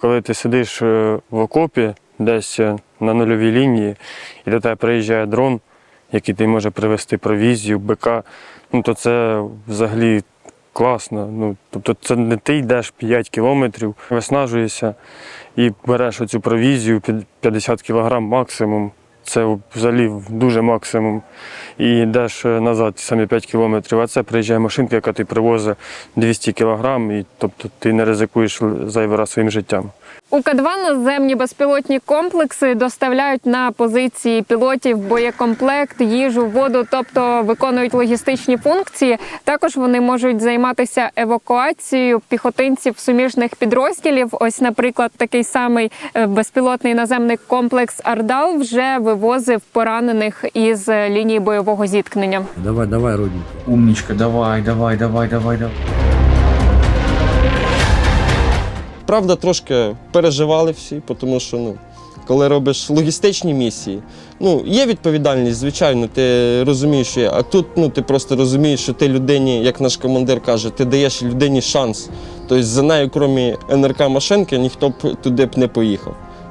Коли ти сидиш е, в окопі десь е, на нульовій лінії, і до тебе приїжджає дрон, який ти може привезти провізію, БК, ну то це взагалі класно. Ну, тобто це не ти йдеш 5 кілометрів, виснажуєшся і береш оцю провізію під 50 кілограм максимум. Це взагалі дуже максимум. І йдеш е, назад самі 5 кілометрів, а це приїжджає машинка, яка ти привозить 200 кілограм, і тобто ти не ризикуєш зайвий раз своїм життям. У К2 наземні безпілотні комплекси доставляють на позиції пілотів боєкомплект, їжу, воду, тобто виконують логістичні функції. Також вони можуть займатися евакуацією піхотинців суміжних підрозділів. Ось, наприклад, такий самий е, безпілотний наземний комплекс Ардал вже вивозив поранених із е, лінії бойового зіткнення. Давай, давай, родненький. Умничка, давай, давай, давай, давай, давай. Правда, трошки переживали всі, тому що ну, коли робиш логістичні місії, ну, є відповідальність, звичайно, ти розумієш, що є. А тут ну, ти просто розумієш, що ти людині, як наш командир каже, ти даєш людині шанс. Тобто за нею, крім НРК машинки, ніхто б туди б не поїхав.